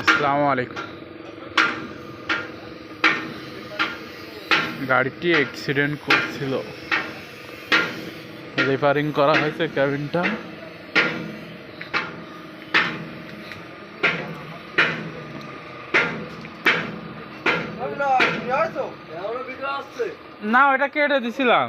আসসালামু আলাইকুম। গাড়িটি অ্যাক্সিডেন্ট করছিল। রিপেয়ারিং করা হয়েছে ক্যাবিনটা না ওটা কেটে দিছিলাম।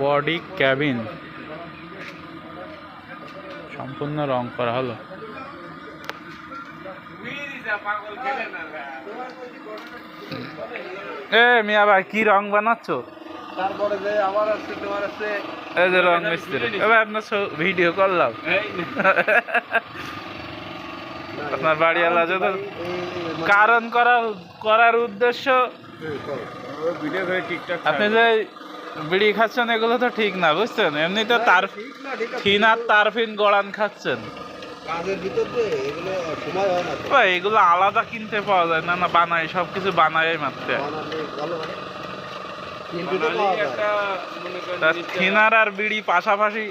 Body cabin. সম্পূর্ণ রং করা হলো। এ মিয়া ভাই কি রং বানাচ্ছ? তারপরে যে আমার আছে তোমার আছে এই যে রং মিস্ত্রি। এবার আপনার ভিডিও করলাম। আপনার বাড়ি আলা যত কারণ করার করার উদ্দেশ্য। আপনি যে বিড়ি খাচ্ছেন এগুলো তো ঠিক না বুঝছেন? এমনিতে তার ফিন আর তারফিন গড়ান খাচ্ছেন। কাজের ভিতর দিয়ে এগুলো সময় হয় না। তো। ভাই এগুলো আলাদা কিনতে পাওয়া যায় না না বানায় সব কিছু বানায় মাত্র তো। তা থিনার আর বিড়ি পাশাপাশি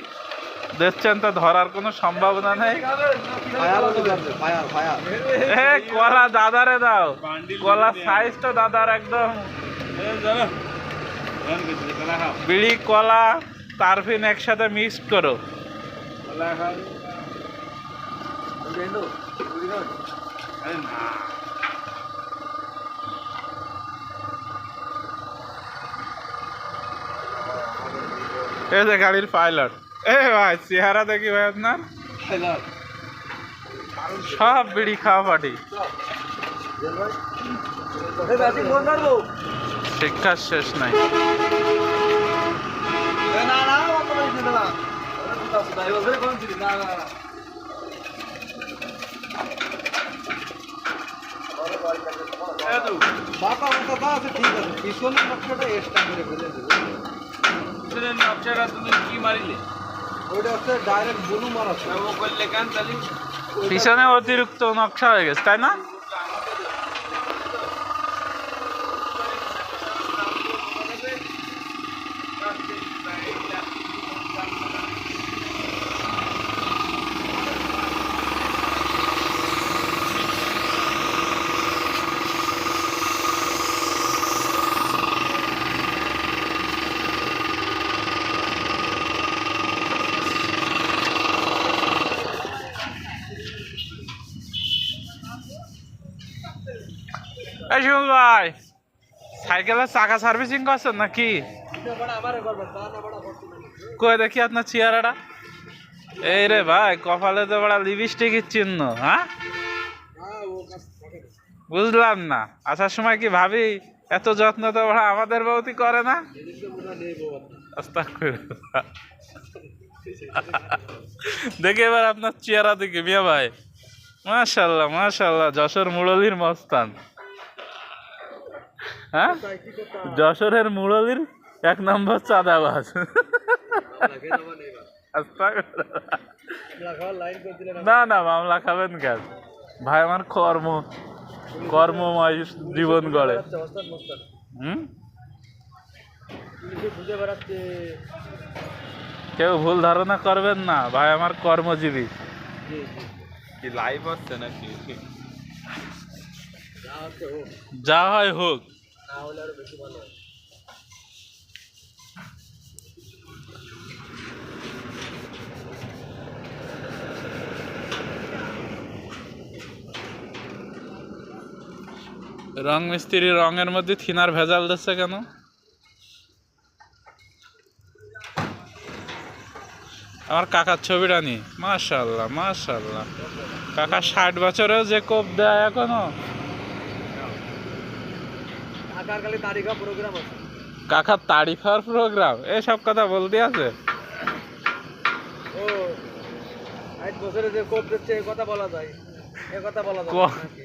দেখছেন তো ধরার কোনো সম্ভাবনা নেই? কলা দাদারে দাও। কলা সাইজটা দাদার একদম। বিড়ি, কলা তারফিন একসাথে মিক্স করো। এই গাড়ির পাইলট এ ভাই, চেহারা দেখি ভাই আপনার। সব বিড়ি খাওয়া পাটি শিক্ষার শেষ নাই। না না অত বেশি দিলে না না না না বাবা ওটা তো আছে ঠিক আছে পিছনের নকশাটা এক্সট্রা করে ফেলে দেবে নকশাটা তুমি কি মারিলে? ওইটা হচ্ছে ডাইরেক্ট ব্লু মারা ও করলে কেন তাহলে পিছনে অতিরিক্ত নকশা হয়ে গেছে তাই না? এই শিমুল ভাই, সাইকেলের চাকা সার্ভিসিং করছেন নাকি? কই দেখি আপনার চেহারাটা। এই রে ভাই, কপালে তো বড় লিপস্টিকের চিহ্ন হ্যাঁ? বুঝলাম না। আসার সময় কি ভাবি, এত যত্ন তো বড় আমাদের বৌতি করে না। দেখি এবার আপনার চেহারা দিকে মিয়া ভাই। মাশাল্লাহ মাশাল্লাহ, যশোর মুরলির মস্তান। হ্যাঁ? যশোরের মুরলির এক নম্বর চাঁদাবাজ। না না মামলা খাবেন কেন? ভাই আমার কর্ম কর্মময় জীবন গড়ে। হুম? কেউ ভুল ধারণা করবেন না ভাই আমার কর্মজীবী। কি লাইভ হচ্ছে নাকি? যা হয় হোক। না হলে বেশি ভালো হয়। রং মিস্ত্রি রঙের মধ্যে থিনার ভেজাল দিচ্ছে কেন? আমার কাকার ছবিটা নি। মাসাল্লাহ মাশাল্লাহ। কাকা ষাট বছরেও যে কোপ দেয় এখনও। খালি তারিখা প্রোগ্রাম আছে। কাকার তারিফার প্রোগ্রাম এসব কথা বলতে আছে? ও আজ বছরে যে কোপ দিচ্ছে এই কথা বলা যায়। এ কথা বলা যায় নাকি?